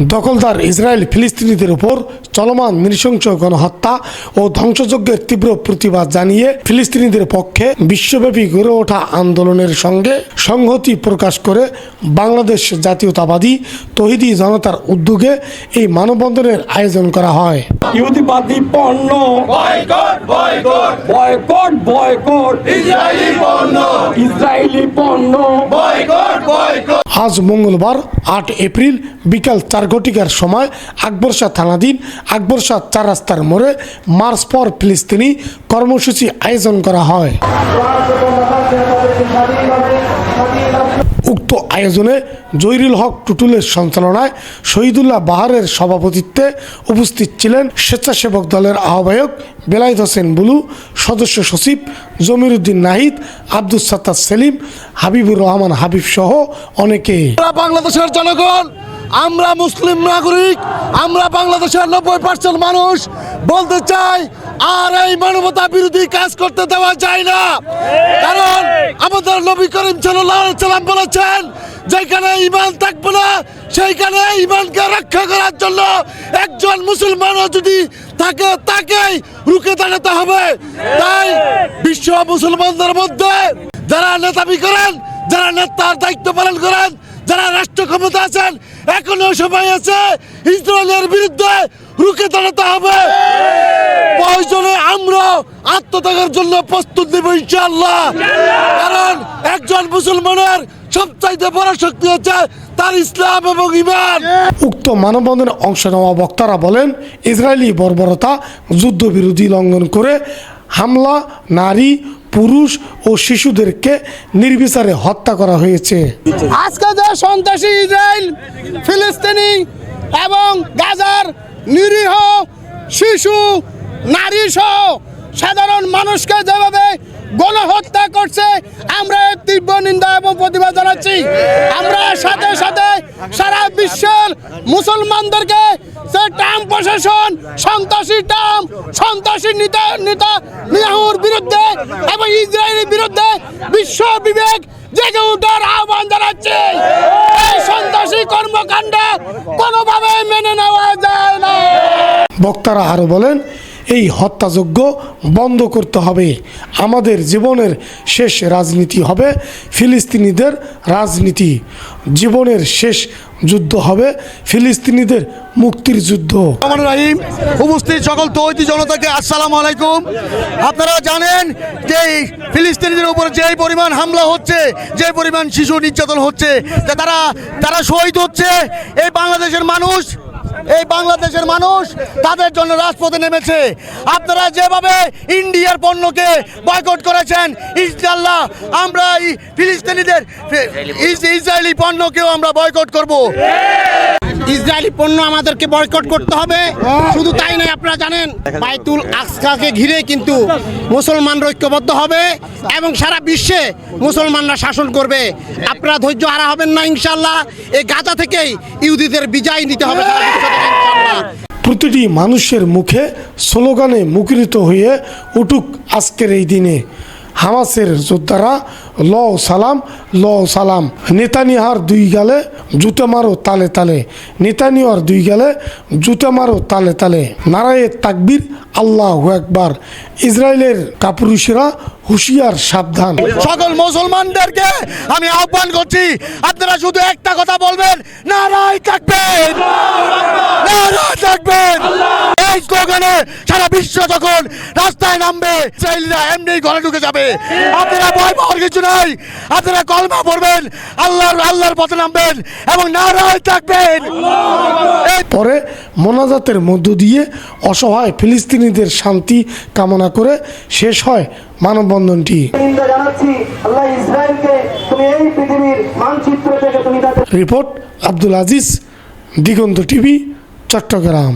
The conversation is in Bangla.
দখলদার ইসরায়েল ফিলিস্তিনিদের উপর চলমান নৃশংস গণহত্যা ও ধ্বংসযজ্ঞের তীব্র প্রতিবাদ জানিয়ে ফিলিস্তিনিদের পক্ষে বিশ্বব্যাপী গড়ে ওঠা আন্দোলনের সঙ্গে সংহতি প্রকাশ করে বাংলাদেশ জাতীয়তাবাদী তহিদি জনতার উদ্যোগে এই মানববন্ধনের আয়োজন করা হয়। ইহুদিবাদী পণ্য। Boycott boycott. Boycott boycott. Israeli পণ্য। ইসরায়েলি পণ্য। Boycott boycott. আজ মঙ্গলবার, আট এপ্রিল, বিকাল চার ঘটিকার সময় আকবরশাহ থানাধীন আকবরশাহ চার রাস্তার মোড়ে মার্চ পর ফিলিস্তিনি কর্মসূচি আয়োজন করা হয়। উক্ত আয়োজনে জহিরুল হক টুটুলের সঞ্চালনায় শহীদুল্লাহ বাহারের সভাপতিত্বে উপস্থিত ছিলেন স্বেচ্ছাসেবক দলের আহ্বায়ক বেলায়েত হোসেন বুলু, সদস্য সচিব জমির উদ্দিন নাহিদ আব্দুল সাত্তার সেলিম, হাবিবুর রহমান হাবিব সহ অনেকে। বাংলাদেশের জনগণ, আমরা মুসলিম নাগরিক, আমরা বাংলাদেশের নব্বই পার্সেন্ট মানুষ বলতে চাই আর এই মানবতা বিরোধী কাজ করতে দেওয়া যায় না। কারণ আমাদের নবী করিম সাল্লাম বলেছেন, যেখানে ইমান থাকবে না, সেইখানে ইমানকে রক্ষা করার জন্য একজন মুসলমানও যদি থাকে, তাকেই রুখে দাঁড়াতে হবে। তাই বিশ্ব মুসলমানদের মধ্যে যারা নেতাবি করেন, যারা নেতার দায়িত্ব পালন করেন, যারা রাষ্ট্র ক্ষমতা আছেন, এখনও সময় আছে ইসরায়েলের বিরুদ্ধে রুখে দাঁড়াতে হবে। প্রয়োজনে আমরা আত্মত্যাগের জন্য প্রস্তুত দেব ইনশাআল্লাহ। কারণ একজন মুসলমানের সবচাইতে বড় শক্তি হচ্ছে তার ইসলাম এবং ইমান। উক্ত মানববন্ধনে অংশ নেওয়া বক্তারা বলেন ইসরায়েলি বর্বরতা যুদ্ধবিরোধী লঙ্ঘন করে হামলা নারী পুরুষ ও শিশুদেরকে নির্বিচারে হত্যা করা হয়েছে। আজকে যে সন্ত্রাসী ইসরায়েল ফিলিস্তিনি এবং গাজার নিরীহ শিশু, নারী সহ সাধারণ মানুষকে যেভাবে গণহত্যা করছে, আমরা তীব্র নিন্দা এবং প্রতিবাদ জানাচ্ছি। আমরা সাথে সাথে সারা বিশ্বের মুসলমানদেরকে সে টার্ম প্রশাসন, সন্ত্রাসী টার্ম সন্ত্রাসী নেতা নেতা নিয়াহুর বিরুদ্ধে এবং ইসরায়েলের বিরুদ্ধে বিশ্ব বিবেক জেগে উঠার আহ্বান জানাচ্ছি। এই সন্ত্রাসী কর্মকাণ্ড কোনোভাবে মেনে নেওয়া বক্তারা আরও বলেন, এই হত্যাযজ্ঞ বন্ধ করতে হবে। আমাদের জীবনের শেষ রাজনীতি হবে ফিলিস্তিনিদের রাজনীতি। জীবনের শেষ যুদ্ধ হবে ফিলিস্তিনিদের মুক্তির যুদ্ধ। রহমান রাহিম, উপস্থিত সকল তৈতি জনতাকে আসসালামু আলাইকুম। আপনারা জানেন যে ফিলিস্তিনিদের উপর যে পরিমাণ হামলা হচ্ছে যে পরিমাণ শিশু নির্যাতন হচ্ছে তারা তারা শহীদ হচ্ছে, এই বাংলাদেশের মানুষ এই বাংলাদেশের মানুষ তাদের জন্য রাজপথে নেমেছে। আপনারা যেভাবে ইন্ডিয়ার পণ্যকে বয়কট করেছেন ইনশাল্লাহ আমরা এই ফিলিস্তিনিদের ইস- ইসরায়েলি পণ্যকেও আমরা বয়কট করব। ইসরায়েলি পণ্য আমাদেরকে বয়কট করতে হবে। শুধু তাই নয় আপনারা জানেন বাইতুল আকসাকে ঘিরে কিন্তু মুসলমানরা ঐক্যবদ্ধ হবে এবং সারা বিশ্বে মুসলমানরা শাসন করবে। আপনারা ধৈর্য হারা হবেন না ইনশাল্লাহ এই গাজা থেকেই ইহুদিদের বিজয় নিতে হবে প্রতিটি মানুষের মুখে স্লোগানে মুখরিত হয়ে উঠুক আজকের এই দিনে। হামাসের যোদ্ধারা ল সালাম ল সালাম। নেতানিয়ার দুই গালে জুতে মারো তালে তালে। নেতানিয়ার দুই গালে জুতে মারো তালে তালে। নারায়ে তাকবির, আল্লাহ একবার ইসরায়েলের কাপুরুষেরা হুঁশিয়ার, সাবধান। সকল মুসলমানদেরকে আমি আহ্বান করছি, আপনারা শুধু একটা কথা বলবেন, নারায় থাকবেন নারায় থাকবেন এই স্লোগানে সারা বিশ্ব যখন রাস্তায় নামবে ইসরায়েলিরা এমনি ঘরে ঢুকে যাবে। আপনারা ভয় পাওয়ার কিছু নাই। আপনারা কলমা পড়বেন আল্লাহর আল্লাহর পথে নামবেন এবং নারায় থাকবেন। পরে মোনাজাতের মধ্য দিয়ে অসহায় ফিলিস্তিনিদের শান্তি কামনা করে শেষ হয় মানববন্ধনটি। Report Abdul Aziz Diganta TV Chittagong.